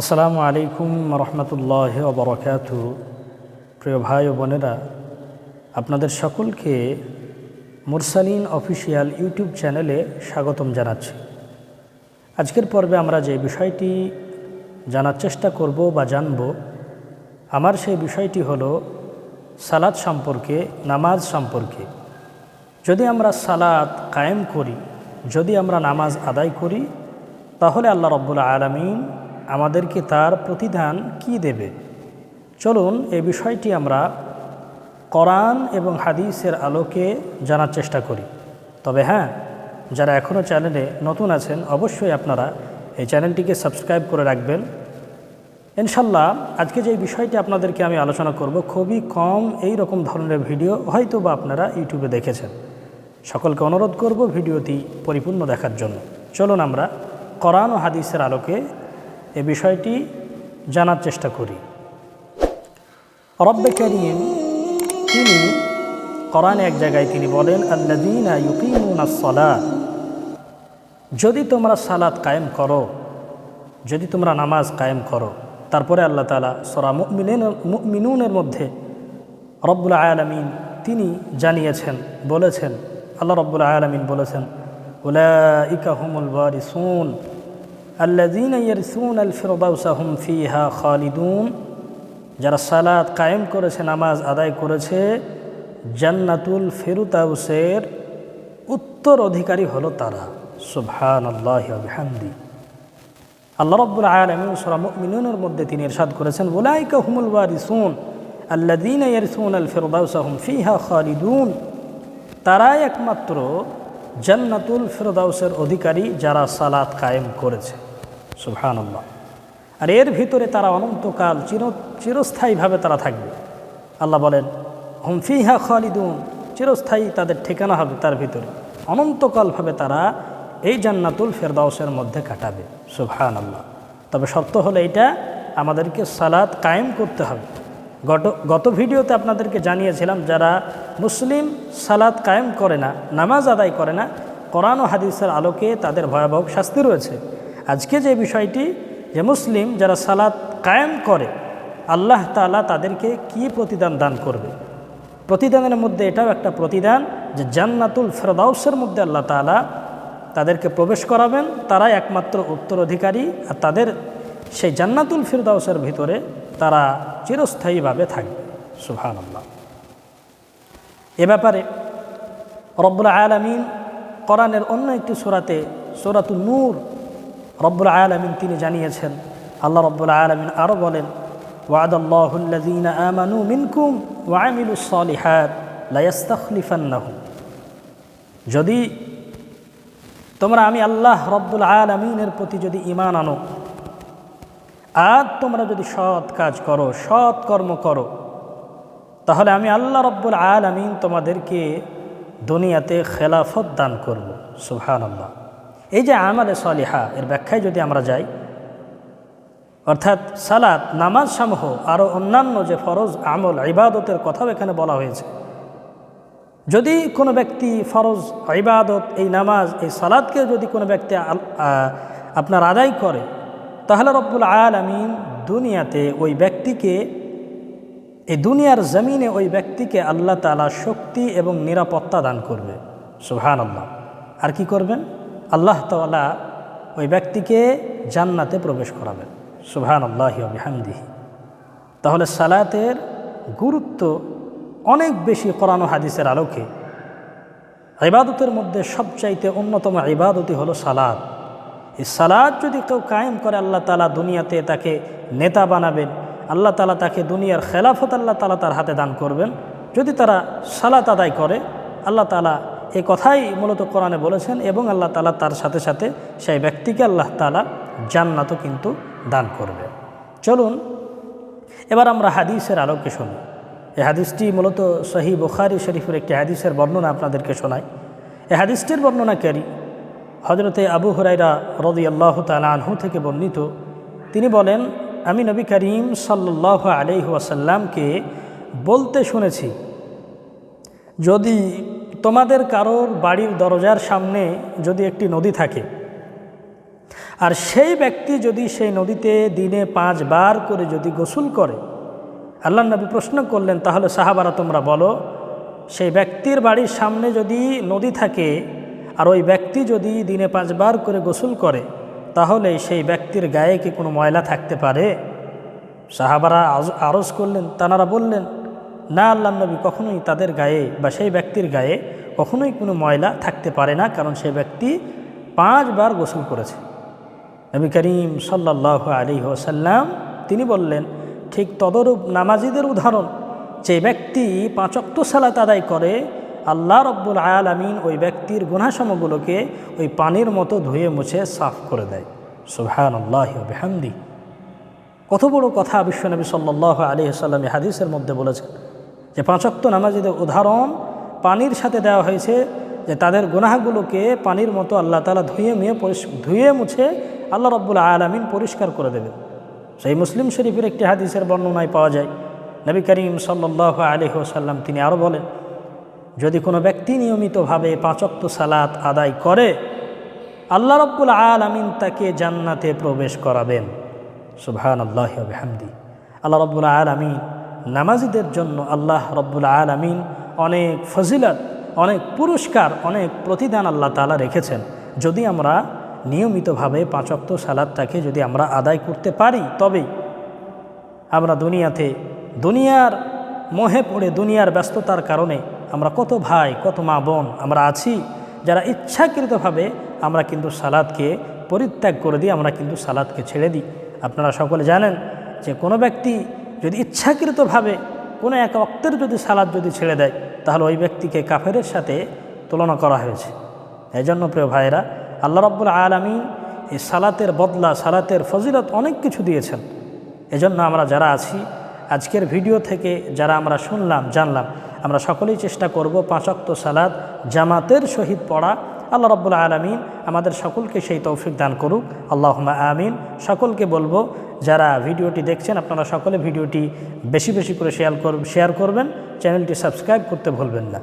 আসসালামু আলাইকুম রহমতুল্লাহ বরকাত প্রিয় ভাই ও বোনেরা, আপনাদের সকলকে মুরসালিন অফিসিয়াল ইউটিউব চ্যানেলে স্বাগতম জানাচ্ছি। আজকের পর্বে আমরা যে বিষয়টি জানার চেষ্টা করব বা জানব, আমার সেই বিষয়টি হলো সালাদ সম্পর্কে, নামাজ সম্পর্কে। যদি আমরা সালাদ কায়েম করি, যদি আমরা নামাজ আদায় করি, তাহলে আল্লাহ রব্বুল আলমিন আমাদেরকে তার প্রতিদান কি দেবে? চলুন এই বিষয়টি আমরা কোরআন এবং হাদিসের আলোকে জানার চেষ্টা করি। তবে হ্যাঁ যারা এখনও চ্যানেলে নতুন আছেন, অবশ্যই আপনারা এই চ্যানেলটিকে সাবস্ক্রাইব করে রাখবেন। ইনশাল্লাহ, আজকে যে বিষয়টি আপনাদেরকে আমি আলোচনা করব, খুবই কম এই রকম ধরনের ভিডিও হয়তো বা আপনারা ইউটিউবে দেখেছেন। সকলকে অনুরোধ করব ভিডিওটি পরিপূর্ণ দেখার জন্য। চলুন আমরা কোরআন ও হাদিসের আলোকে এ বিষয়টি জানার চেষ্টা করি। রব্বে করিম তিনি কোরআনে এক জায়গায় তিনি বলেন আল্লাদিনা ইউকিমুনা সলাত। যদি তোমরা সালাত কায়েম করো, যদি তোমরা নামাজ কায়েম করো, তারপরে আল্লাহ তালা সরা মুমিনুনের মধ্যে রব্বুল আয়ালামিন তিনি জানিয়েছেন, বলেছেন, আল্লাহ রব্বুল আয়ালামিন বলেছেন, উলাইকা হুমুল ওয়ারিসুন। আল্লাযীনা ইয়ারসুন আল ফিরদাউসা হুম ফিহা খালিদুন। যারা সালাত কায়েম করেছে, নামাজ আদায় করেছে, জান্নাতুল ফেরুতাউসের উত্তর অধিকারী হলো তারা। সুবহান আল্লাহ হামদি আল্লাহ রব্বুল আলমিন সুরা মুমিনুনের মধ্যে তিনি ইরশাদ করেছেন, উলাইকা হুমুল ওয়ারিসুন, আল্লাযীনা ইয়ারসুন আল ফিরদাউসা হুম ফিহা খালিদুন। তারাই একমাত্র জান্নাতুল ফিরদাউসের অধিকারী যারা সালাত কায়েম করেছে। সুবহানাল্লাহ। আর এর ভিতরে তারা অনন্তকাল চির, চিরস্থায়ীভাবে তারা থাকবে। আল্লাহ বলেন, হুম ফিহা খালিদুন চিরস্থায়ী তাদের ঠিকানা হবে তার ভিতরে। অনন্তকালভাবে তারা এই জান্নাতুল ফেরদাউসের মধ্যে কাটাবে। সুবহান আল্লাহ তবে সত্য হলো এটা আমাদেরকে সালাদ কায়েম করতে হবে। গত গত ভিডিওতে আপনাদেরকে জানিয়েছিলাম যারা মুসলিম সালাদ কায়েম করে না, নামাজ আদায় করে না, কোরআন ও হাদিসের আলোকে তাদের ভয়াবহ শাস্তি রয়েছে। আজকে যে বিষয়টি, যে মুসলিম যারা সালাদ কায়েম করে, আল্লাহ তালা তাদেরকে কি প্রতিদান দান করবে? প্রতিদানের মধ্যে এটাও একটা প্রতিদান যে জান্নাতুল ফেরদাউসের মধ্যে আল্লাহ তালা তাদেরকে প্রবেশ করাবেন। তারাই একমাত্র উত্তরাধিকারী আর তাদের সেই জান্নাতুল ফিরদাউসের ভিতরে তারা চিরস্থায়ীভাবে থাকবে সুহান আল্লাহ এ ব্যাপারে রব্বুল আয়ালামিন কোরআনের অন্য একটি সোরাতে সোরাতুল নূর রব্বুল আয়ালামিন তিনি জানিয়েছেন আল্লাহ রব্বুল আয়ালামিন আরও বলেন وعد الله الذين آمنوا منكم وعملوا الصالحات ليستخلفنهم যদি তোমরা আমি আল্লাহ রব্বুল আলমিনের প্রতি যদি ইমান আনো আর তোমরা যদি সৎ কাজ করো, সৎ কর্ম করো, তাহলে আমি আল্লাহ রব্বুল আলমিন তোমাদেরকে দুনিয়াতে খেলাফত দান করব। সুহান আল্লাহ এই যে আমালে সলিহা, এর ব্যাখ্যায় যদি আমরা যাই, অর্থাৎ সালাত নামাজ সমূহ আরও অন্যান্য যে ফরজ আমল, ইবাদতের কথাও এখানে বলা হয়েছে। যদি কোনো ব্যক্তি ফরজ, ইবাদত, এই নামাজ, এই সালাদকে যদি কোনো ব্যক্তি আপনার আদায় করে তাহলে রব্বুল আমিন দুনিয়াতে ওই ব্যক্তিকে, এই দুনিয়ার জমিনে ওই ব্যক্তিকে আল্লাহ তালা শক্তি এবং নিরাপত্তা দান করবে। সুহান আল্লাহ আর কি করবেন? আল্লাহ তালা ওই ব্যক্তিকে জান্নাতে প্রবেশ করাবেন। সুহান আল্লাহ হামদিহি তাহলে সালাতের গুরুত্ব অনেক বেশি কোরআন হাদিসের আলোকে। ইবাদতের মধ্যে সবচাইতে অন্যতম ইবাদতই হলো সালাদ এই সালাদ যদি কেউ কায়েম করে, আল্লাহ তালা দুনিয়াতে তাকে নেতা বানাবেন। আল্লাহ তালা তাকে দুনিয়ার খেলাফত আল্লাহ তালা তার হাতে দান করবেন। যদি তারা সালাত আদায় করে, আল্লাহ তালা এই কথাই মূলত কোরআনে বলেছেন এবং আল্লাহ তালা তার সাথে সাথে সেই ব্যক্তিকে আল্লাহ তালা জান্নাতও কিন্তু দান করবে চলুন, এবার আমরা হাদিসের আলোকে শুনি। এই হাদিসটি মূলত সহি বুখারি শরীফের একটি হাদিসের বর্ণনা আপনাদেরকে শোনায় এই হাদিসটির বর্ণনা বর্ণনাকারী হজরতে আবু হুরাইরা রদি আল্লাহ আনহু থেকে বর্ণিত, তিনি বলেন, আমি নবী করিম সাল্লাহ আলহি আসাল্লামকে বলতে শুনেছি, যদি তোমাদের কারোর বাড়ির দরজার সামনে যদি একটি নদী থাকে, আর সেই ব্যক্তি যদি সেই নদীতে দিনে পাঁচবার করে যদি গোসল করে আল্লাহ নবী প্রশ্ন করলেন, তাহলে সাহাবারা তোমরা বলো, সেই ব্যক্তির বাড়ির সামনে যদি নদী থাকে আর ওই ব্যক্তি যদি দিনে পাঁচবার করে গোসল করে, তাহলে সেই ব্যক্তির গায়ে কি কোনো ময়লা থাকতে পারে? সাহাবারা আরজ করলেন, তানারা বললেন, না আল্লাহ নবী, কখনোই তাদের গায়ে বা সেই ব্যক্তির গায়ে কখনোই কোনো ময়লা থাকতে পারে না, কারণ সেই ব্যক্তি পাঁচবার গোসল করেছে। নবী করিম সাল্লাহ আলী ওসাল্লাম তিনি বললেন, ঠিক তদরূপ নামাজিদের উদাহরণ, যে ব্যক্তি পাঁচক্ত সালাত আদায় করে আল্লাহ রব্বুল আয়ালামিন ওই ব্যক্তির গুনাসমগুলোকে ওই পানির মতো ধুয়ে মুছে সাফ করে দেয়। সুবহান আল্লাহ বেহামদি কত বড় কথা বিশ্বনবী সাল্লাহ আলী সাল্লামী হাদিসের মধ্যে বলেছেন যে পাঁচক্ত নামাজিদের উদাহরণ পানির সাথে দেওয়া হয়েছে যে তাদের গুনাহগুলোকে পানির মতো আল্লাহ তালা ধুয়ে মুয়ে ধুয়ে মুছে আল্লাহ রব্বুল আলমিন পরিষ্কার করে দেবেন। সেই মুসলিম শরীফের একটি হাদিসের বর্ণনায় পাওয়া যায়। নবী করিম সাল্লাহ আলী সাল্লাম তিনি আরও বলেন যদি কোনো ব্যক্তি নিয়মিতভাবে পাঁচক্ত সালাত আদায় করে, আল্লাহ রব্বুল আলমিন তাকে জান্নাতে প্রবেশ করাবেন। সুবহান আল্লাহ হামদি আল্লাহ রব্বুল আলমিন নামাজিদের জন্য আল্লাহ রব্বুল আলমিন অনেক ফজিলত, অনেক পুরস্কার, অনেক প্রতিদান আল্লাহ তালা রেখেছেন। যদি আমরা নিয়মিতভাবে পাঁচক্ত সালাদটাকে যদি আমরা আদায় করতে পারি তবেই আমরা দুনিয়াতে, দুনিয়ার মোহে পড়ে দুনিয়ার ব্যস্ততার কারণে আমরা কত ভাই, কত মা বোন আমরা আছি, যারা ইচ্ছাকৃতভাবে আমরা কিন্তু সালাদকে পরিত্যাগ করে দিই, আমরা কিন্তু সালাদকে ছেড়ে দিই। আপনারা সকলে জানেন যে কোনো ব্যক্তি যদি ইচ্ছাকৃতভাবে কোনো এক অক্তের যদি সালাদ যদি ছেড়ে দেয়, তাহলে ওই ব্যক্তিকে কাফেরের সাথে তুলনা করা হয়েছে। এই জন্য প্রিয় ভাইয়েরা, আল্লাহ রব্বুল আলমী এই সালাতের বদলা, সালাতের ফজিলত অনেক কিছু দিয়েছেন। এজন্য আমরা যারা আছি, আজকের ভিডিও থেকে যারা আমরা শুনলাম, জানলাম আমরা সকলেই চেষ্টা করব পাঁচক্ত সালাদ জামাতের সহিত পড়া। আল্লাহ রব্বুল আলমিন আমাদের সকলকে সেই তৌফিক দান করুক। আল্লাহ আমিন। সকলকে বলব, যারা ভিডিওটি দেখছেন, আপনারা সকলে ভিডিওটি বেশি বেশি করে শেয়ার শেয়ার করবেন। চ্যানেলটি সাবস্ক্রাইব করতে ভুলবেন না।